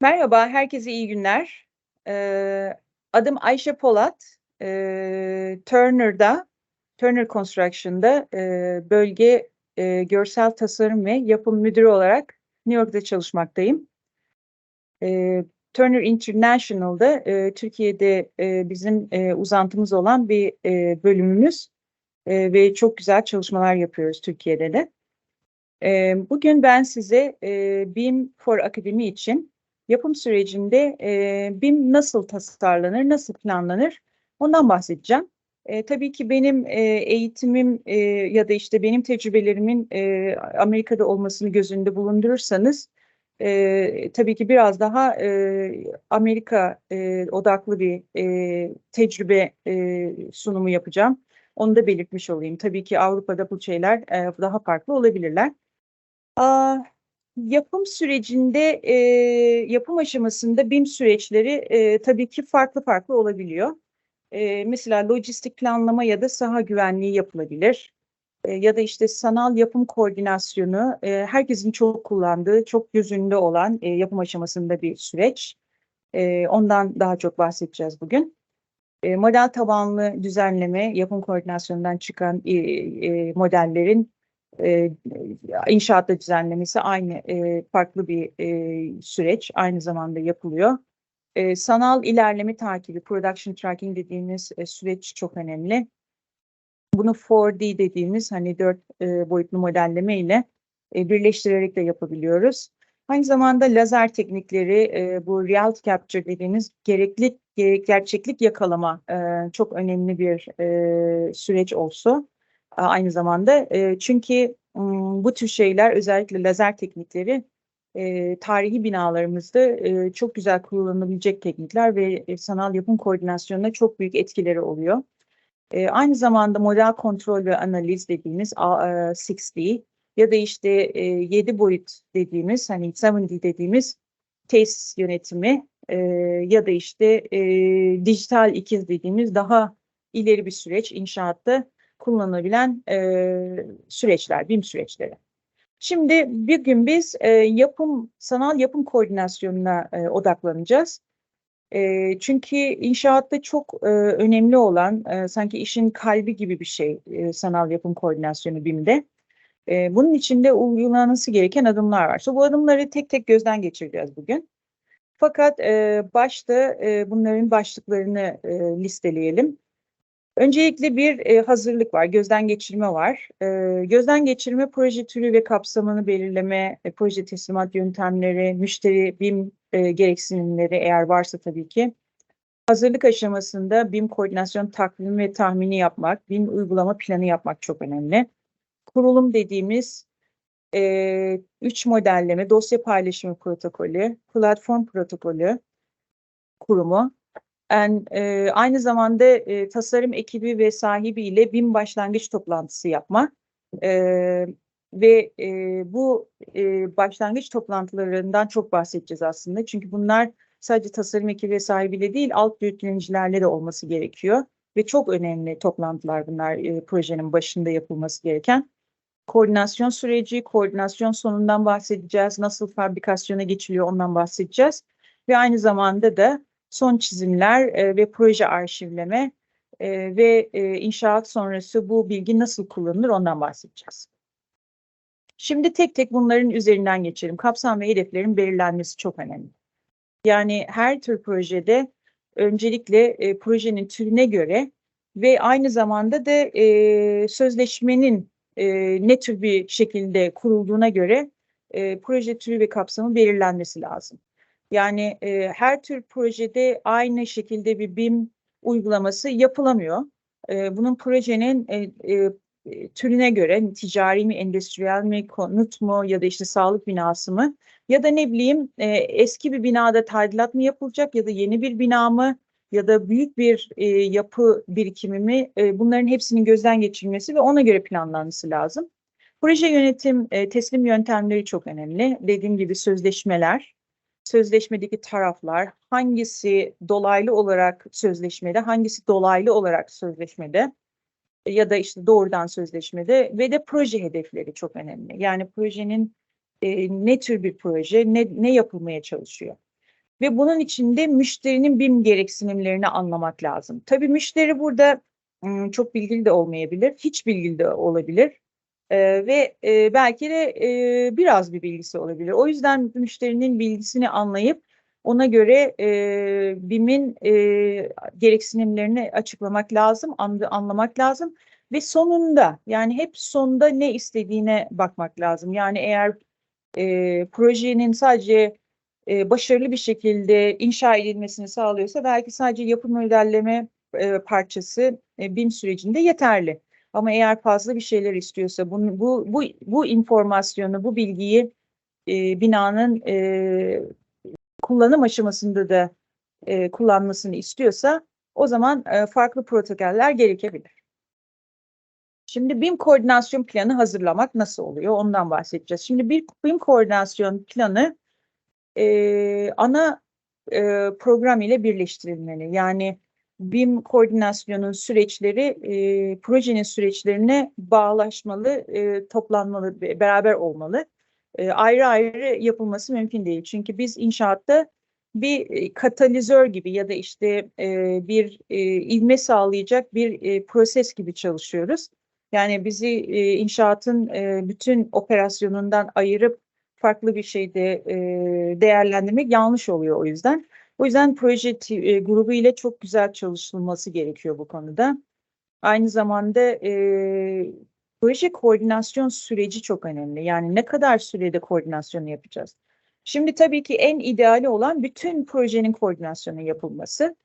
Merhaba, herkese iyi günler. Adım Ayşe Polat. Turner'da, Turner Construction'da bölge görsel tasarım ve yapım müdürü olarak New York'ta çalışmaktayım. Turner International'da Türkiye'de bizim uzantımız olan bir bölümümüz ve çok güzel çalışmalar yapıyoruz Türkiye'de de. Bugün ben size eee, BIM for Akademi için yapım sürecinde e, BIM nasıl tasarlanır, nasıl planlanır ondan bahsedeceğim. E, tabii ki benim e, eğitimim e, ya da işte benim tecrübelerimin e, Amerika'da olmasını göz önünde bulundurursanız e, tabii ki biraz daha e, Amerika e, odaklı bir e, tecrübe e, sunumu yapacağım. Onu da belirtmiş olayım. Tabii ki Avrupa'da bu şeyler e, daha farklı olabilirler. Aa, Yapım sürecinde, e, yapım aşamasında BIM süreçleri e, tabii ki farklı farklı olabiliyor. E, mesela lojistik planlama ya da saha güvenliği yapılabilir. E, ya da işte sanal yapım koordinasyonu e, herkesin çok kullandığı, çok gözünde olan e, yapım aşamasında bir süreç. E, ondan daha çok bahsedeceğiz bugün. E, model tabanlı düzenleme, yapım koordinasyonundan çıkan e, e, modellerin e, inşaatta düzenlemesi aynı e, farklı bir e, süreç aynı zamanda yapılıyor. E, sanal ilerleme takibi, production tracking dediğimiz e, süreç çok önemli. Bunu 4D dediğimiz hani dört e, boyutlu modelleme ile e, birleştirerek de yapabiliyoruz. Aynı zamanda lazer teknikleri, e, bu reality capture dediğimiz gerekli gerçeklik yakalama e, çok önemli bir e, süreç olsa aynı zamanda. E, çünkü bu tür şeyler özellikle lazer teknikleri e, tarihi binalarımızda e, çok güzel kullanılabilecek teknikler ve e, sanal yapım koordinasyonuna çok büyük etkileri oluyor. E, aynı zamanda model kontrol ve analiz dediğimiz e, 6D ya da işte e, 7 boyut dediğimiz hani 7D dediğimiz tesis yönetimi e, ya da işte e, dijital ikiz dediğimiz daha ileri bir süreç inşaatta kullanılabilen e, süreçler, BIM süreçleri. Şimdi bir gün biz e, yapım, sanal yapım koordinasyonuna e, odaklanacağız. E, çünkü inşaatta çok e, önemli olan, e, sanki işin kalbi gibi bir şey e, sanal yapım koordinasyonu BIM'de. E, bunun içinde uygulanması gereken adımlar var. So, bu adımları tek tek gözden geçireceğiz bugün. Fakat e, başta e, bunların başlıklarını e, listeleyelim. Öncelikle bir e, hazırlık var, gözden geçirme var. E, gözden geçirme proje türü ve kapsamını belirleme, e, proje teslimat yöntemleri, müşteri BIM gereksinimleri eğer varsa tabii ki. Hazırlık aşamasında BIM koordinasyon takvimi ve tahmini yapmak, BIM uygulama planı yapmak çok önemli. Kurulum dediğimiz e, üç modelleme, dosya paylaşımı protokolü, platform protokolü kurumu, en, e, aynı zamanda e, tasarım ekibi ve sahibiyle BİM başlangıç toplantısı yapma e, ve e, bu e, başlangıç toplantılarından çok bahsedeceğiz aslında. Çünkü bunlar sadece tasarım ekibi ve sahibiyle değil alt yöneticilerle de olması gerekiyor ve çok önemli toplantılar bunlar e, projenin başında yapılması gereken. Koordinasyon süreci, koordinasyon sonundan bahsedeceğiz. Nasıl fabrikasyona geçiliyor ondan bahsedeceğiz. Ve aynı zamanda da son çizimler e, ve proje arşivleme e, ve e, inşaat sonrası bu bilgi nasıl kullanılır ondan bahsedeceğiz. Şimdi tek tek bunların üzerinden geçelim. Kapsam ve hedeflerin belirlenmesi çok önemli. Yani her tür projede öncelikle e, projenin türüne göre ve aynı zamanda da e, sözleşmenin e, ne tür bir şekilde kurulduğuna göre e, proje türü ve kapsamı belirlenmesi lazım. Yani e, her tür projede aynı şekilde bir BIM uygulaması yapılamıyor. E, bunun projenin e, e, türüne göre ticari mi, endüstriyel mi, konut mu ya da işte sağlık binası mı ya da ne bileyim e, eski bir binada tadilat mı yapılacak ya da yeni bir bina mı ya da büyük bir e, yapı birikimi mi e, bunların hepsinin gözden geçirilmesi ve ona göre planlanması lazım. Proje yönetim e, teslim yöntemleri çok önemli. Dediğim gibi sözleşmeler, sözleşmedeki taraflar hangisi dolaylı olarak sözleşmede, hangisi dolaylı olarak sözleşmede ya da işte doğrudan sözleşmede ve de proje hedefleri çok önemli. Yani projenin e, ne tür bir proje, ne, ne yapılmaya çalışıyor. ve bunun içinde müşterinin BİM gereksinimlerini anlamak lazım. Tabii müşteri burada ım, çok bilgili de olmayabilir, hiç bilgili de olabilir. Ee, ve e, belki de e, biraz bir bilgisi olabilir. O yüzden müşterinin bilgisini anlayıp ona göre e, BİM'in e, gereksinimlerini açıklamak lazım, anlamak lazım ve sonunda yani hep sonunda ne istediğine bakmak lazım. Yani eğer e, projenin sadece e, başarılı bir şekilde inşa edilmesini sağlıyorsa belki sadece yapı modelleme e, parçası e, BİM sürecinde yeterli. Ama eğer fazla bir şeyler istiyorsa bunu, bu, bu, bu informasyonu, bu bilgiyi e, binanın e, kullanım aşamasında da e, kullanmasını istiyorsa o zaman e, farklı protokoller gerekebilir. Şimdi BİM koordinasyon planı hazırlamak nasıl oluyor? Ondan bahsedeceğiz. Şimdi bir BİM koordinasyon planı e, ana e, program ile birleştirilmeli. Yani BİM koordinasyonun süreçleri e, projenin süreçlerine bağlaşmalı, e, toplanmalı, be- beraber olmalı. E, ayrı ayrı yapılması mümkün değil. Çünkü biz inşaatta bir e, katalizör gibi ya da işte e, bir e, ivme sağlayacak bir e, proses gibi çalışıyoruz. Yani bizi e, inşaatın e, bütün operasyonundan ayırıp farklı bir şeyde e, değerlendirmek yanlış oluyor o yüzden. O yüzden proje e, grubu ile çok güzel çalışılması gerekiyor bu konuda. Aynı zamanda e, proje koordinasyon süreci çok önemli. Yani ne kadar sürede koordinasyonu yapacağız? Şimdi tabii ki en ideali olan bütün projenin koordinasyonu yapılması.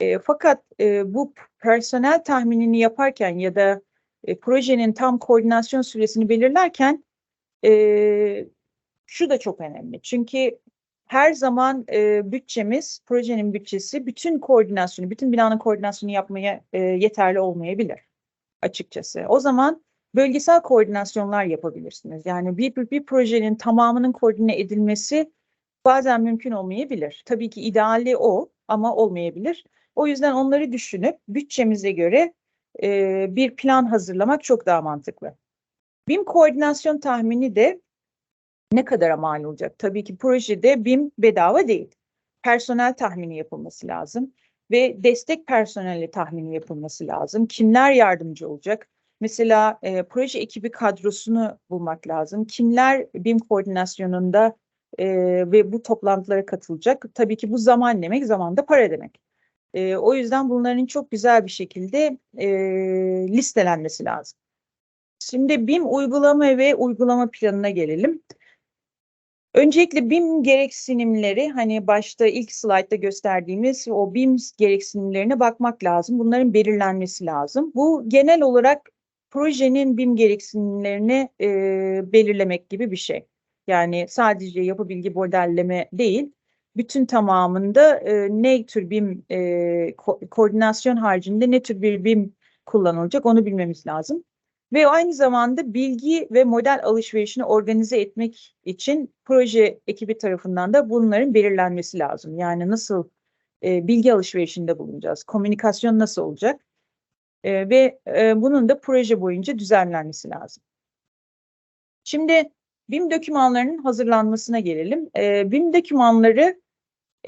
E, fakat e, bu personel tahminini yaparken ya da e, projenin tam koordinasyon süresini belirlerken e, şu da çok önemli. Çünkü her zaman e, bütçemiz, projenin bütçesi bütün koordinasyonu, bütün binanın koordinasyonu yapmaya e, yeterli olmayabilir açıkçası. O zaman bölgesel koordinasyonlar yapabilirsiniz. Yani bir, bir, bir projenin tamamının koordine edilmesi bazen mümkün olmayabilir. Tabii ki ideali o ama olmayabilir. O yüzden onları düşünüp bütçemize göre e, bir plan hazırlamak çok daha mantıklı. BİM koordinasyon tahmini de ne kadara mal olacak? Tabii ki projede BİM bedava değil. Personel tahmini yapılması lazım ve destek personeli tahmini yapılması lazım. Kimler yardımcı olacak? Mesela e, proje ekibi kadrosunu bulmak lazım. Kimler BİM koordinasyonunda e, ve bu toplantılara katılacak? Tabii ki bu zaman demek, zaman da para demek. E, o yüzden bunların çok güzel bir şekilde e, listelenmesi lazım. Şimdi BİM uygulama ve uygulama planına gelelim. Öncelikle BİM gereksinimleri hani başta ilk slaytta gösterdiğimiz o BİM gereksinimlerine bakmak lazım. Bunların belirlenmesi lazım. Bu genel olarak projenin BİM gereksinimlerini e, belirlemek gibi bir şey. Yani sadece yapı bilgi modelleme değil, bütün tamamında e, ne tür BİM e, ko- koordinasyon haricinde ne tür bir BİM kullanılacak onu bilmemiz lazım. Ve aynı zamanda bilgi ve model alışverişini organize etmek için proje ekibi tarafından da bunların belirlenmesi lazım. Yani nasıl e, bilgi alışverişinde bulunacağız, komünikasyon nasıl olacak E, ve e, bunun da proje boyunca düzenlenmesi lazım. Şimdi BİM dokümanlarının hazırlanmasına gelelim. E, BİM dokümanları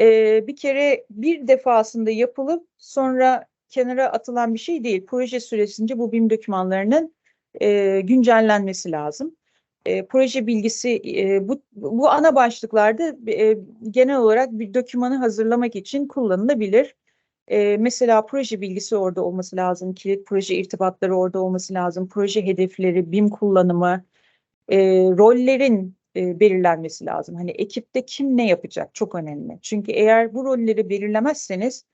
e, bir kere bir defasında yapılıp sonra kenara atılan bir şey değil. Proje süresince bu BİM dokümanlarının e, güncellenmesi lazım. E, proje bilgisi e, bu, bu ana başlıklarda e, genel olarak bir dokümanı hazırlamak için kullanılabilir. E, mesela proje bilgisi orada olması lazım, kilit proje irtibatları orada olması lazım, proje hedefleri, BİM kullanımı, e, rollerin e, belirlenmesi lazım. Hani ekipte kim ne yapacak çok önemli. Çünkü eğer bu rolleri belirlemezseniz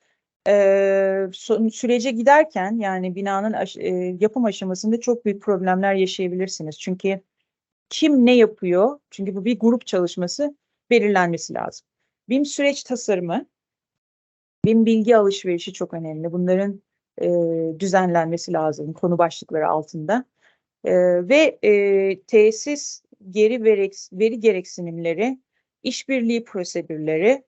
e, sürece giderken yani binanın aş- e, yapım aşamasında çok büyük problemler yaşayabilirsiniz. Çünkü kim ne yapıyor? Çünkü bu bir grup çalışması belirlenmesi lazım. BİM süreç tasarımı, BİM bilgi alışverişi çok önemli. Bunların e, düzenlenmesi lazım konu başlıkları altında. E, ve e, tesis geri veri, veri gereksinimleri, işbirliği prosedürleri,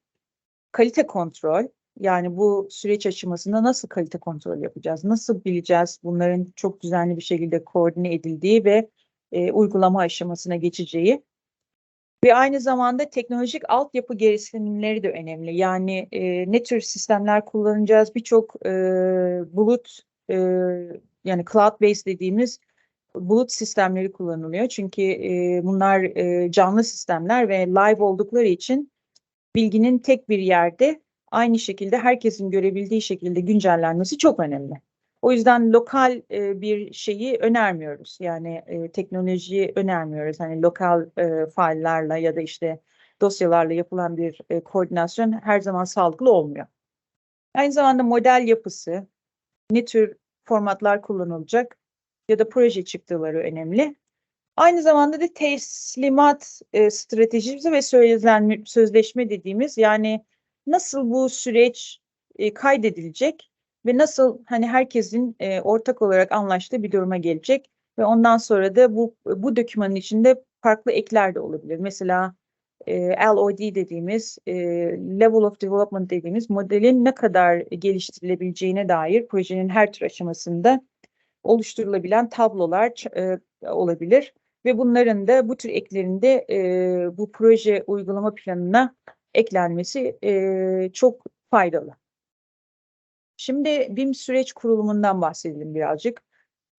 kalite kontrol, yani bu süreç aşamasında nasıl kalite kontrol yapacağız? Nasıl bileceğiz bunların çok düzenli bir şekilde koordine edildiği ve e, uygulama aşamasına geçeceği? Ve aynı zamanda teknolojik altyapı gereksinimleri de önemli. Yani e, ne tür sistemler kullanacağız? Birçok e, bulut e, yani cloud based dediğimiz bulut sistemleri kullanılıyor. Çünkü e, bunlar e, canlı sistemler ve live oldukları için bilginin tek bir yerde aynı şekilde herkesin görebildiği şekilde güncellenmesi çok önemli. O yüzden lokal e, bir şeyi önermiyoruz. Yani e, teknolojiyi önermiyoruz. Hani lokal e, faillerle ya da işte dosyalarla yapılan bir e, koordinasyon her zaman sağlıklı olmuyor. Aynı zamanda model yapısı, ne tür formatlar kullanılacak ya da proje çıktıları önemli. Aynı zamanda da teslimat e, stratejisi ve sözleşme dediğimiz yani nasıl bu süreç e, kaydedilecek ve nasıl hani herkesin e, ortak olarak anlaştığı bir duruma gelecek ve ondan sonra da bu bu dokümanın içinde farklı ekler de olabilir. Mesela e, LOD dediğimiz e, Level of Development dediğimiz modelin ne kadar geliştirilebileceğine dair projenin her tür aşamasında oluşturulabilen tablolar e, olabilir ve bunların da bu tür eklerinde e, bu proje uygulama planına eklenmesi e, çok faydalı. Şimdi BIM süreç kurulumundan bahsedelim birazcık.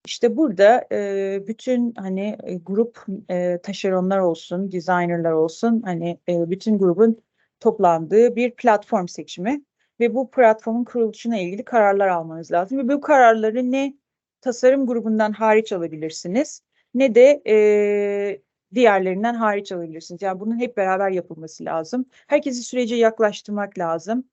İşte burada e, bütün hani e, grup e, taşeronlar olsun, designerlar olsun, hani e, bütün grubun toplandığı bir platform seçimi ve bu platformun kuruluşuna ilgili kararlar almanız lazım ve bu kararları ne tasarım grubundan hariç alabilirsiniz ne de e, diğerlerinden hariç alabilirsiniz. Yani bunun hep beraber yapılması lazım. Herkesi sürece yaklaştırmak lazım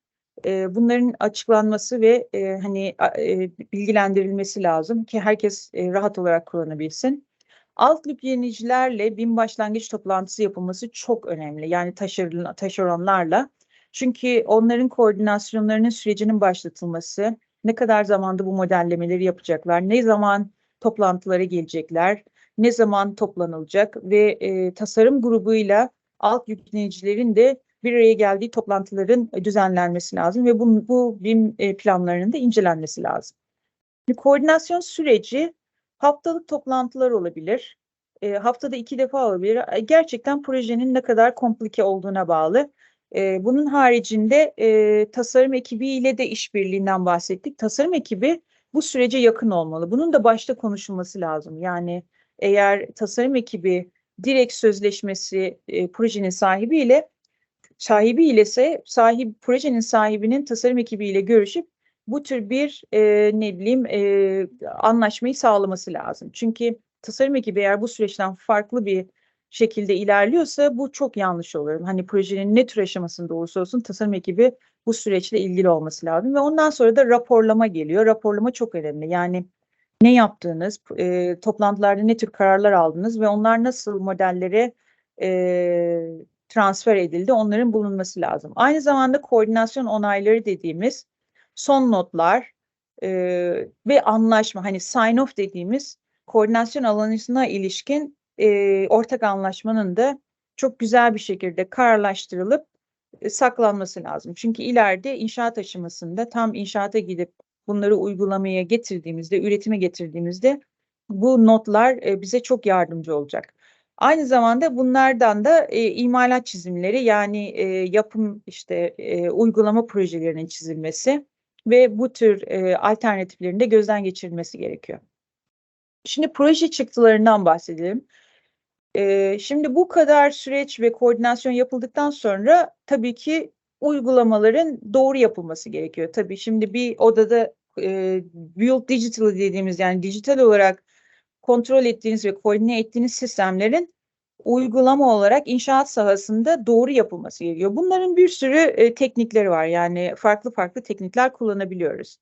e, bunların açıklanması ve e, hani e, bilgilendirilmesi lazım ki herkes e, rahat olarak kullanabilsin. Alt yöneticilerle bin başlangıç toplantısı yapılması çok önemli. Yani taşeron, taşeronlarla. Çünkü onların koordinasyonlarının sürecinin başlatılması, ne kadar zamanda bu modellemeleri yapacaklar, ne zaman toplantılara gelecekler, ne zaman toplanılacak ve e, tasarım grubuyla alt yöneticilerin de bir araya geldiği toplantıların düzenlenmesi lazım ve bu, bu BİM e, planlarının da incelenmesi lazım. Koordinasyon süreci haftalık toplantılar olabilir. E, haftada iki defa olabilir. E, gerçekten projenin ne kadar komplike olduğuna bağlı. E, bunun haricinde e, tasarım ekibiyle de işbirliğinden bahsettik. Tasarım ekibi bu sürece yakın olmalı. Bunun da başta konuşulması lazım. Yani eğer tasarım ekibi direkt sözleşmesi e, projenin sahibiyle sahibi ile ise sahip projenin sahibinin tasarım ekibiyle görüşüp bu tür bir e, ne bileyim e, anlaşmayı sağlaması lazım. Çünkü tasarım ekibi eğer bu süreçten farklı bir şekilde ilerliyorsa bu çok yanlış olur. Hani projenin ne tür aşamasında olursa olsun tasarım ekibi bu süreçle ilgili olması lazım ve ondan sonra da raporlama geliyor. Raporlama çok önemli. Yani ne yaptığınız, e, toplantılarda ne tür kararlar aldınız ve onlar nasıl modellere e, transfer edildi. Onların bulunması lazım. Aynı zamanda koordinasyon onayları dediğimiz son notlar e, ve anlaşma hani sign off dediğimiz koordinasyon alanına ilişkin e, ortak anlaşmanın da çok güzel bir şekilde kararlaştırılıp e, saklanması lazım. Çünkü ileride inşaat aşamasında tam inşaata gidip bunları uygulamaya getirdiğimizde, üretime getirdiğimizde bu notlar e, bize çok yardımcı olacak. Aynı zamanda bunlardan da e, imalat çizimleri yani e, yapım işte e, uygulama projelerinin çizilmesi ve bu tür e, alternatiflerin de gözden geçirilmesi gerekiyor. Şimdi proje çıktılarından bahsedelim. E, şimdi bu kadar süreç ve koordinasyon yapıldıktan sonra tabii ki uygulamaların doğru yapılması gerekiyor. Tabii şimdi bir odada e, build digital dediğimiz yani dijital olarak kontrol ettiğiniz ve koordine ettiğiniz sistemlerin uygulama olarak inşaat sahasında doğru yapılması gerekiyor. Bunların bir sürü e, teknikleri var. Yani farklı farklı teknikler kullanabiliyoruz.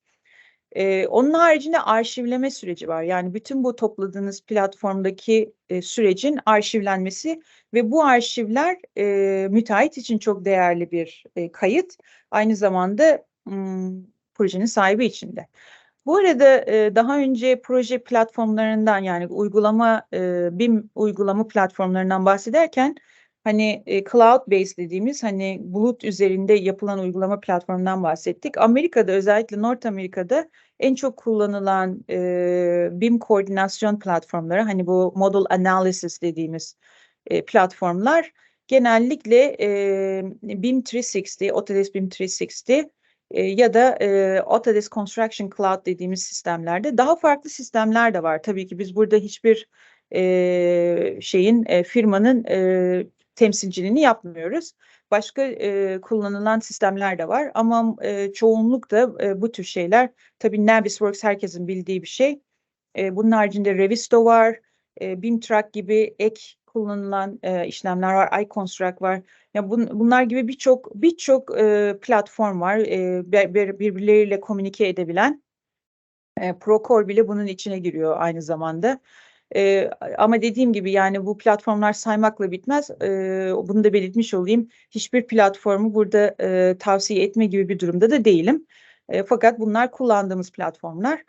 E, onun haricinde arşivleme süreci var. Yani bütün bu topladığınız platformdaki e, sürecin arşivlenmesi ve bu arşivler e, müteahhit için çok değerli bir e, kayıt. Aynı zamanda m, projenin sahibi için de. Bu arada e, daha önce proje platformlarından yani uygulama e, BIM uygulama platformlarından bahsederken hani e, cloud based dediğimiz hani bulut üzerinde yapılan uygulama platformundan bahsettik. Amerika'da özellikle North Amerika'da en çok kullanılan e, BIM koordinasyon platformları hani bu model analysis dediğimiz e, platformlar genellikle e, BIM 360, Autodesk BIM 360 e, ya da e, Autodesk Construction Cloud dediğimiz sistemlerde daha farklı sistemler de var. Tabii ki biz burada hiçbir e, şeyin e, firmanın e, temsilciliğini yapmıyoruz. Başka e, kullanılan sistemler de var ama e, çoğunlukla e, bu tür şeyler tabii Navisworks herkesin bildiği bir şey. E, bunun haricinde Revisto var, e, BIMTrack gibi ek kullanılan e, işlemler var, iConstruct var. Ya bun, bunlar gibi birçok birçok e, platform var. E, bir, birbirleriyle komünike edebilen. E, Procore bile bunun içine giriyor aynı zamanda. E, ama dediğim gibi yani bu platformlar saymakla bitmez. E, bunu da belirtmiş olayım. Hiçbir platformu burada e, tavsiye etme gibi bir durumda da değilim. E, fakat bunlar kullandığımız platformlar.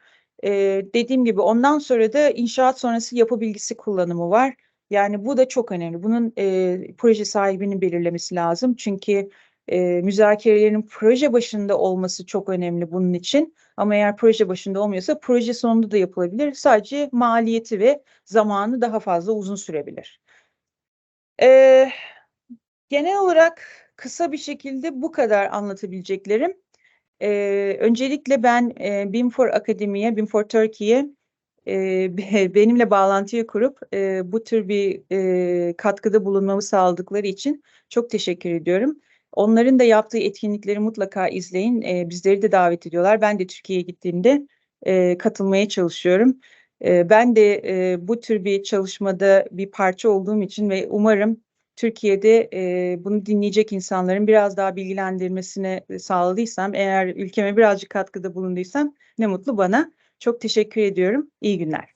E, dediğim gibi ondan sonra da inşaat sonrası yapı bilgisi kullanımı var. Yani bu da çok önemli. Bunun e, proje sahibinin belirlemesi lazım. Çünkü e, müzakerelerin proje başında olması çok önemli bunun için. Ama eğer proje başında olmuyorsa proje sonunda da yapılabilir. Sadece maliyeti ve zamanı daha fazla uzun sürebilir. E, genel olarak kısa bir şekilde bu kadar anlatabileceklerim. E, öncelikle ben e, BIM for Akademi'ye, BIM for Turkey'ye e, benimle bağlantıyı kurup e, bu tür bir e, katkıda bulunmamı sağladıkları için çok teşekkür ediyorum. Onların da yaptığı etkinlikleri mutlaka izleyin. E, bizleri de davet ediyorlar. Ben de Türkiye'ye gittiğimde e, katılmaya çalışıyorum. E, ben de e, bu tür bir çalışmada bir parça olduğum için ve umarım Türkiye'de e, bunu dinleyecek insanların biraz daha bilgilendirmesine sağladıysam, eğer ülkeme birazcık katkıda bulunduysam ne mutlu bana. Çok teşekkür ediyorum. İyi günler.